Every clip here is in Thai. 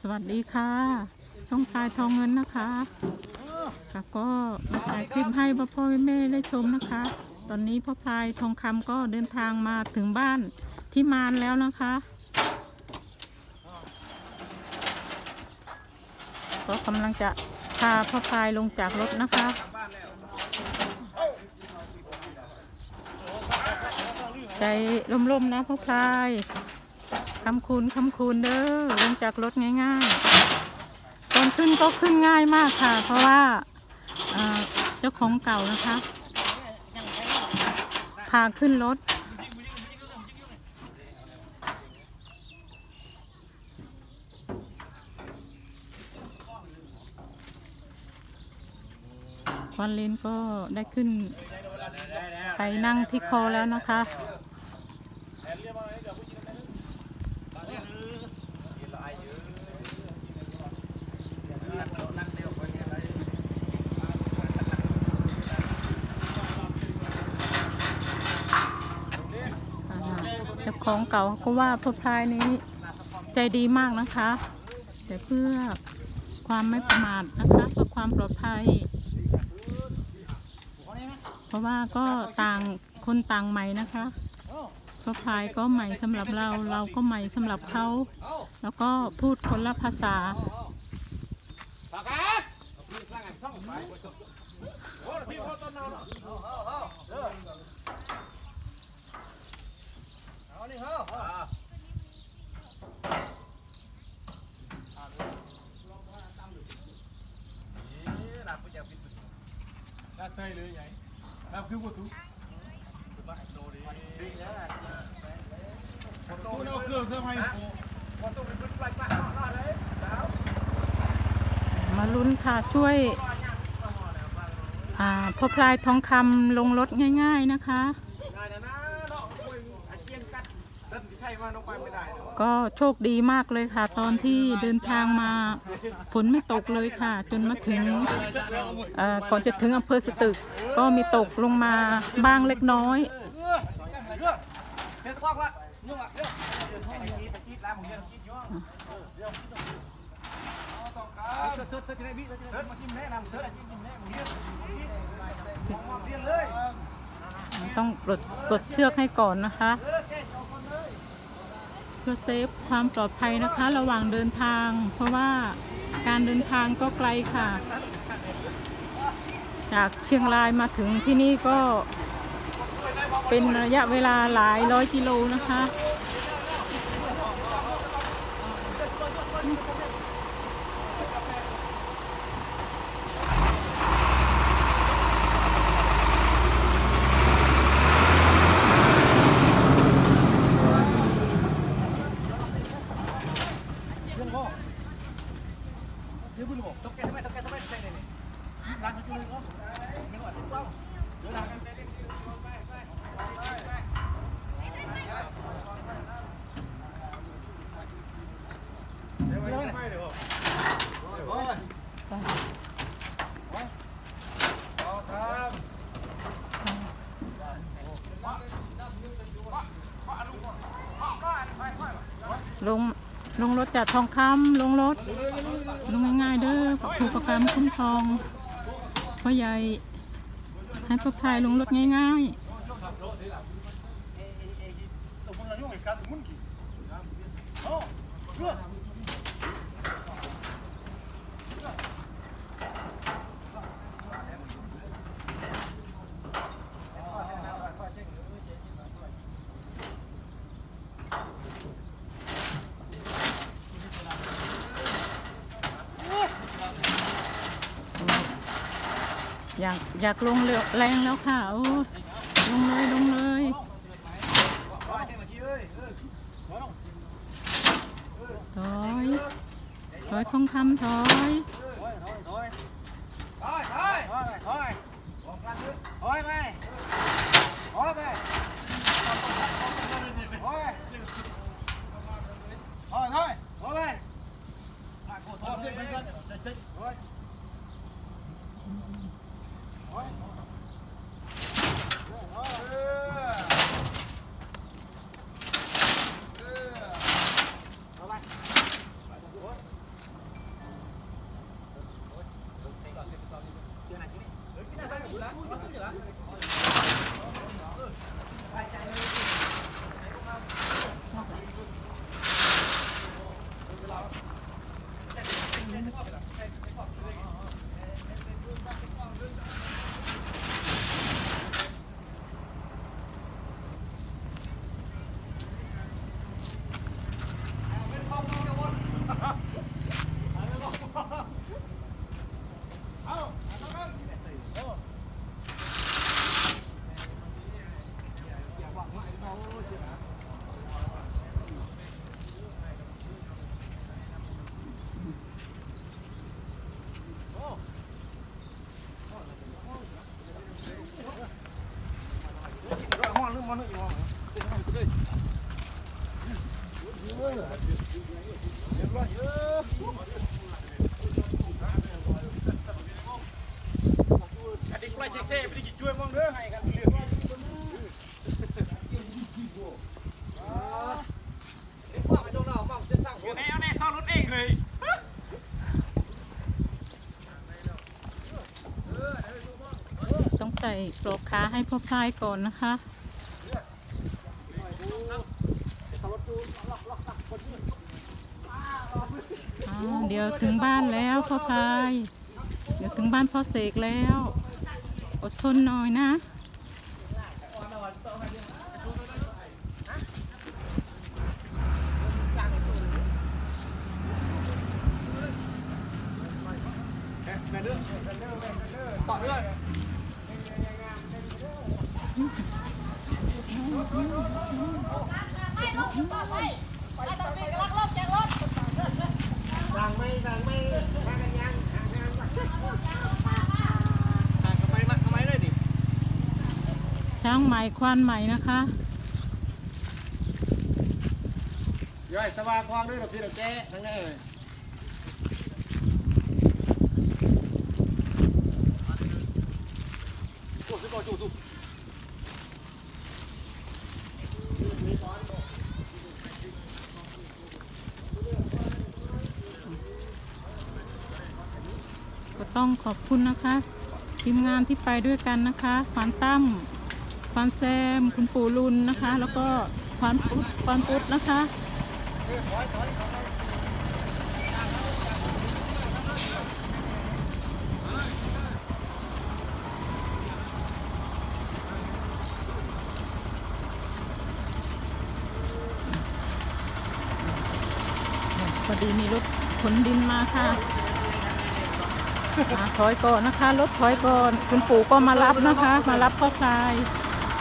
สวัสดีค่ะ ช่องพายทองเงินนะคะค่ะก็มาถ่ายคลิปให้พ่อพ่อแม่ได้ชมนะคะ ตอนนี้พ่อพายทองคำก็เดินทางมาถึงบ้านที่มานแล้วนะคะ ก็กำลังจะพาพ่อพายลงจากรถนะคะใจร่มๆนะพ่อพาย คำคูณคำคูณเด้อลงจากรถง่ายๆ ตอนขึ้นก็ขึ้นง่ายมากค่ะ เพราะว่าเจ้าของเก่านะคะพาขึ้นรถ วันเลนก็ได้ขึ้นไปนั่งที่คอแล้วนะคะ จ้าของเก่าก็ว่าพ่อพลายนี้ใจดีมากนะคะ แต่เพื่อความไม่ประมาทนะคะเพื่อความปลอดภัย เพราะว่าก็ต่างคนต่างใหม่นะคะ พ่อพายก็ใหม่สำหรับเรา เราก็ใหม่สำหรับเขา แล้วก็พูดคนละภาษา Đã tê lưới vậy. Đã cứu của tú. Tú đâu cưa sao hay cô. มาลุ้นค่ะช่วยอ่าพอพลายทองคำลงรถง่าย ๆนะคะก็โชคดีมากเลยค่ะ ตอนที่เดินทางมาฝนไม่ตกเลยค่ะ จนมาถึงอ่อก่อนจะถึงอำเภอสตึก ก็มีตกลงมาบ้างเล็กน้อย ต้องปลดปลดเชือกให้ก่อนนะคะ เพื่อเซฟความปลอดภัยนะคะ ระหว่างเดินทาง เพราะว่าการเดินทางก็ไกลค่ะ จากเชียงรายมาถึงที่นี่ก็เป็นระยะเวลาหลายร้อยกิโลนะคะ Thank you. ลงลงรถจากทองคำลงรถ ลงง่ายๆเด้อขอบคุณประกันคุ้มครองพ่อใหญ่ให้พ่อพายลงรถง่าย Tổng อยากอยากลงเร็วแรงแล้วค่ะโอ้ลงเลยลงเลย Rồi, xem là chị ơi. Ừ. Nói không? ถอยถอยทองคำถอย Thôi, thôi, thôi. Thôi, thôi. Thôi, thôi. Thôi mày. Thôi mày. Thôi. Thôi, thôi. Thôi mày. Thôi, xin chân chân. Thôi. Thôi. Oh. เซ่ไม่ได้กินช่วยมั้งเด้อให้กันเรียบร้อยอยู่ในเอาแน่ซ่อนรถเองเลยต้องใส่ปลอกขาให้พ่อพายก่อนนะคะเดี๋ยวถึงบ้านแล้วพ่อพาย เดี๋ยวถึงบ้านพ่อเสกแล้ว อดทนหน่อยนะต่อเนื่องสั่งไม่สั่งไม่มากันยังทางงาน ทางทำไมมาทำไมเลยดิ ช้างใหม่ควานใหม่นะคะย่อยสว่างควางด้วยเราพี่เราแก้ทั้งนั้นเลยโอ้ยก็จู่จู่ก็ต้องขอบคุณนะคะ ทีมงานที่ไปด้วยกันนะคะควานตั้ม ควานแซมคุณปู่ลุนนะคะ แล้วก็ควานปุ๊ดควานปุ๊ดนะคะพอดีมีรถขนดินมาค่ะอ่าถอยก่อนนะคะ รถถอยก่อน คุณปู่ก็มารับนะคะ มารับพ่อพลาย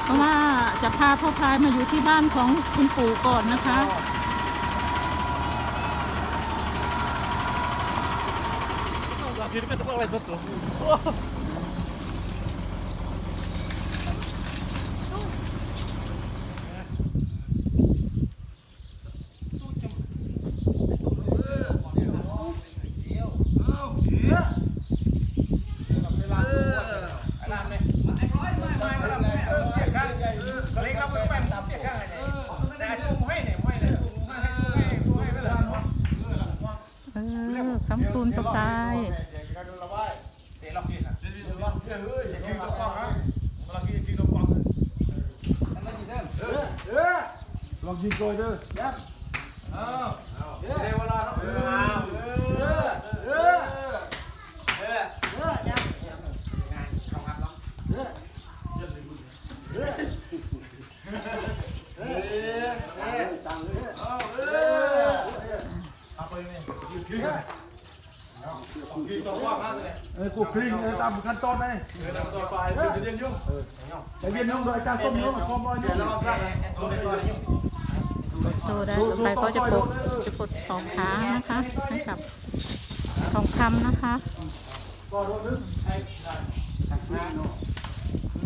เพราะว่าจะพาพ่อพลายมาอยู่ที่บ้านของคุณปู่ก่อนนะคะเราคิดว่าต้องอะไรสักตัวเล็กเราไปแป้งตามเสียข้างไหนแต่จุ่มให้เนี่ยไม่เลยจุ่มให้จุ่มให้ไม่เลย เออ คำคูณพ่อพลายเดี๋ยวเรากินอะเดี๋ยวเรากินเฮ้ยกินกินตัวกว้างเออลองกินก่อนเด้อยับอ้าวเดี๋ยวเวลาเนาะเออเออเออเออเอาไปเนี่ยกินกิน กินตัวกว้างฮะเลยเออกูคลิงเออตามขั้นตอนไหมเดี๋ยวเราต่อไปเดี๋ยวเย็นยุ่งไปเย็นน้องโดยอาจารย์ส้มน้องคอมบอยเดี๋ยวเราพลาดโซนในซอยยุ่งโซได้ต่อไปก็จะปลดจะปลดสองขานะคะให้กับทองคำนะคะก่อนโดนนึง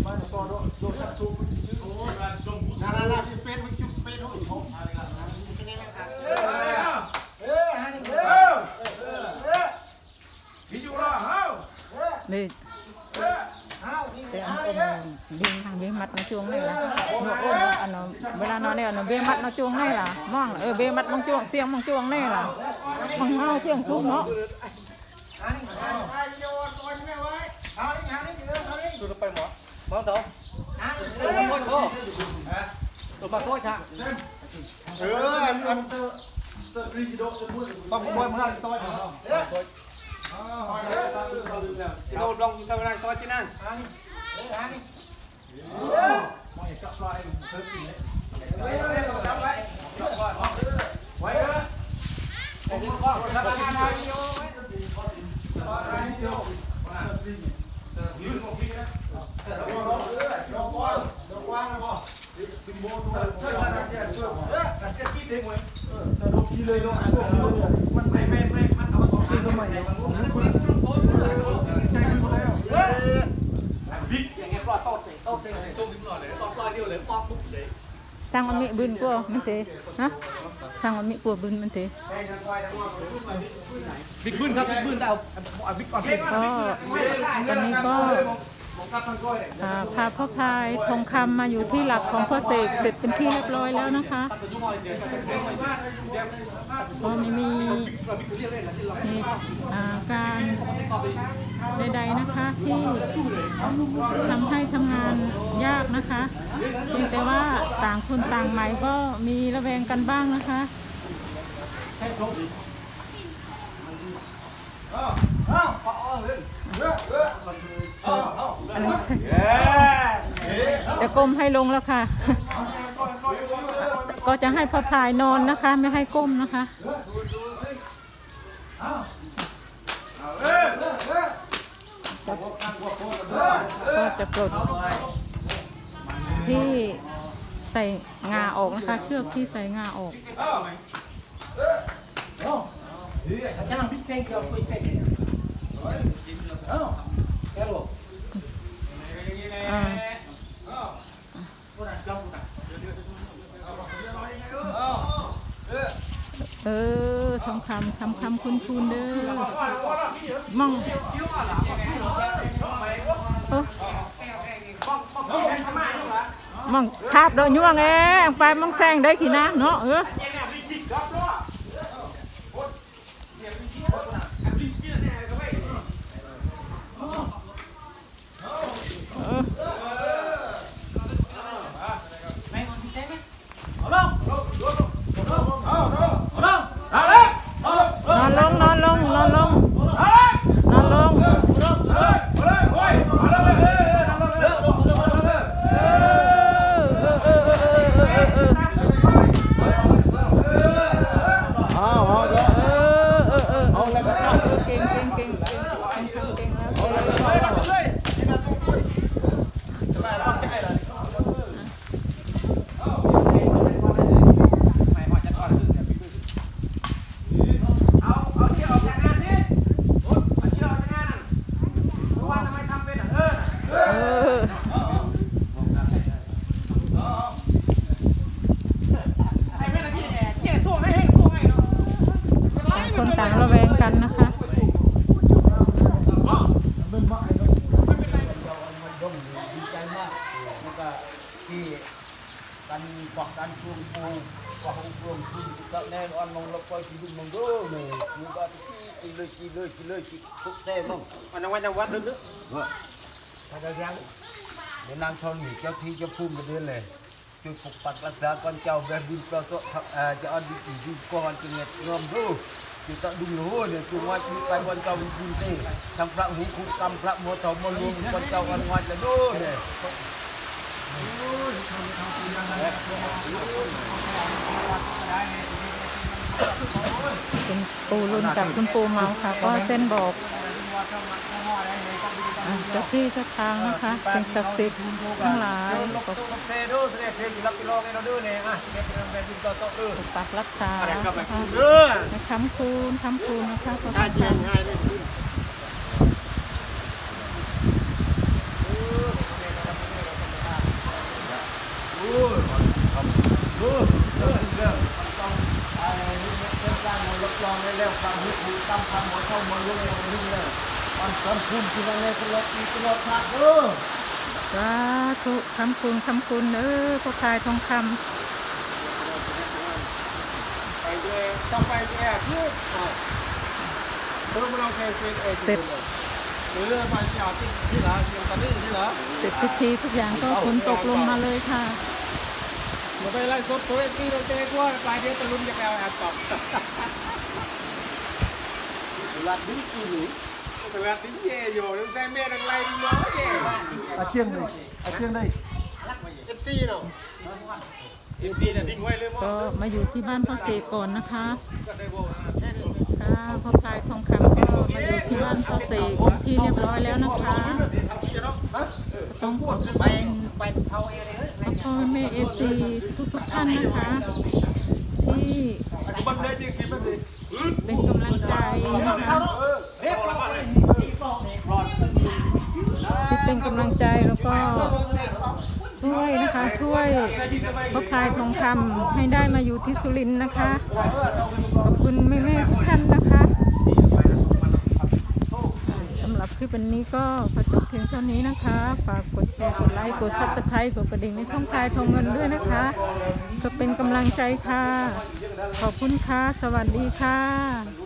มาก่อนโดนโดนชักชูนานานาพี่เป็นมันจุดเป็นหุ่นผมเป็นยังไงครับ เอ้ยฮันเออเออเออพี่อยู่รอเฮ้า นี่ เออ อ้านี่ เป็นอันเป็นดิงทางเบี้ยมัดในช่วงนี้ละหนูโอ้อันนั้นเว ลานอนเนี่ยอันนั้นเบี้ยมัดในช่วงนี้ล่ะมองเออเบี้ยมัดมองช่วงเสีย ง sang ông mẹ bươn của mình thế hả sang ông mẹ của bươn mình thế แทงกันคอยทั้งวันปุ๊บไปปุ๊บไหนบิ๊กบึ้นครับบิ๊กบึ้นเอาเอาบิ๊กก่อนก็ตอนนี้ก็อ่าพาพ่อพายทองคำมาอยู่ที่หลักของพ่อเสกเสร็จเป็นที่เรียบร้อยแล้วนะคะก็ไม่มี มีการใดๆนะคะที่ทำให้ทำงานยากนะคะเพียงแต่ว่าต่างคนต่างใหม่ก็มีระแวงกันบ้างนะคะจะก้มให้ลงแล้วค่ะ ก็จะให้พ่อพายนอนนะคะ ไม่ให้ก้มนะคะ ก็ จะปลดที่ใส่งาออกนะคะ เชือกที่ใส่งาออกเกี่ยวคุยแทงเนี่ยเอ้าแค่บอกอ่าคนนั้นจ้องคนนั้นเออทองคำคำคำคุณคุณเด้อมองเออ มองคาบโดนย่วงเองไปมองแซงได้ขี่นะเนาะเออเออ นอนลงนอนลงนอนลงนอนลงเก่งเก่งเก่งเก่งเก่งเก่งแล้วเออต่างคนต่างระแวงกันนะคะ ดีใจมากแล้วก็ที่กันบอกกันช่วงปูบอกช่วงปูก็แน่นอนมองเราปล่อยที่ดูมองดูเลยมูก็ที่เลยที่เลยที่เลยที่ทุกเต้มั่งอั นนั้นว่าจะวัดลึกๆว่าอะไรยังเดี๋ยวนางทนนี่เจ้าที่เจ้าภูมิมาเดินเลยช่วยปกปักรักษาก่อนเจ้าแบบบุญต่อต่อจะเอาดีดีดีก่อนจึงเงียบงอมดูจุดตะดุงโหเนี่ยคือว่าชีวิตไปวันเจ้าวิบุญเต้ทำพระหูคุกรรมพระโมทอมรวมวันเจ้าวันวันจะดูเนี่ยคุณปูรุ่นกับคุณปูเมาค่ะ ก็เส้นบอกอะ เจ้าที่เจ้าทางนะคะสิ่งศักดิ์สิทธิ์ทั้งหลายปกเซดูเสด็จเพลงรับกิโลกันเราดูเนี่ยอะเนี่ยเป็นแบบบุญต่อต่อดูปักรักษานะคะเออให้คำ คูณคำคูณนะคะขอบถ้าคุณเจียค่ะงง่าเลยขึ้นสาธุคำคูณคำคูณเออพ่อพายทองคไปด้วยต้องไปแอบยืดเพิ่มเราเซฟเป็นเอเสร็จหรือไปจอดที่ที่เหรอยังตอนนี้ที่เหรอำเสร็จพิธีทุกอย่างก็ฝนตกลงมาเลยค่ะเราไปไล่ซดตัวเองที่เราเจ๊กว่าปลายเดือนตะลุมจะแปลแอบตอบหลัดดิ้งกูหนูหลัดดิ้งเย่อ ยู่นึกใส่เมฆอะไรดิ้งน้อยเย่อาเชียงเลยอาเชียงได้เอฟซีเนาะเอฟซีเนี่ยดิ้งไว้เลยมั้งก็มาอยู่ที่บ้านพ่อเสกก่อนนะคะก็ได้โบค่ะพ่อพายทองคำก็มาอยู่ที่บ้านพ่อเสกเป็นที่เรียบร้อยแล้วนะคะต้องขอบคุณไปไปเท่าเอเลยพ่อแม่เอฟซีทุกทุกๆท่านนะคะ ที่ เป็นกำลังใจนะคะเฮ้ยเราอะไรที่บอกนี่รอด ที่ เป็นกำลังใจแล้วก็ช่วยนะคะช่วยพ่อพลายทองคำให้ได้มาอยู่ที่สุรินทร์นะคะ ขอบคุณแม่ๆทุกท่านนะคะสำหรับคลิปวันนี้ก็ขอจบเพียงเท่านี้นะคะ ฝากกดแชร์กดไลค์กดซับสไครต์กดกระดิ่งในช่องพลายทองเงินด้วยนะคะ ก็เป็นกำลังใจค่ะ ขอบคุณค่ะ สวัสดีค่ะ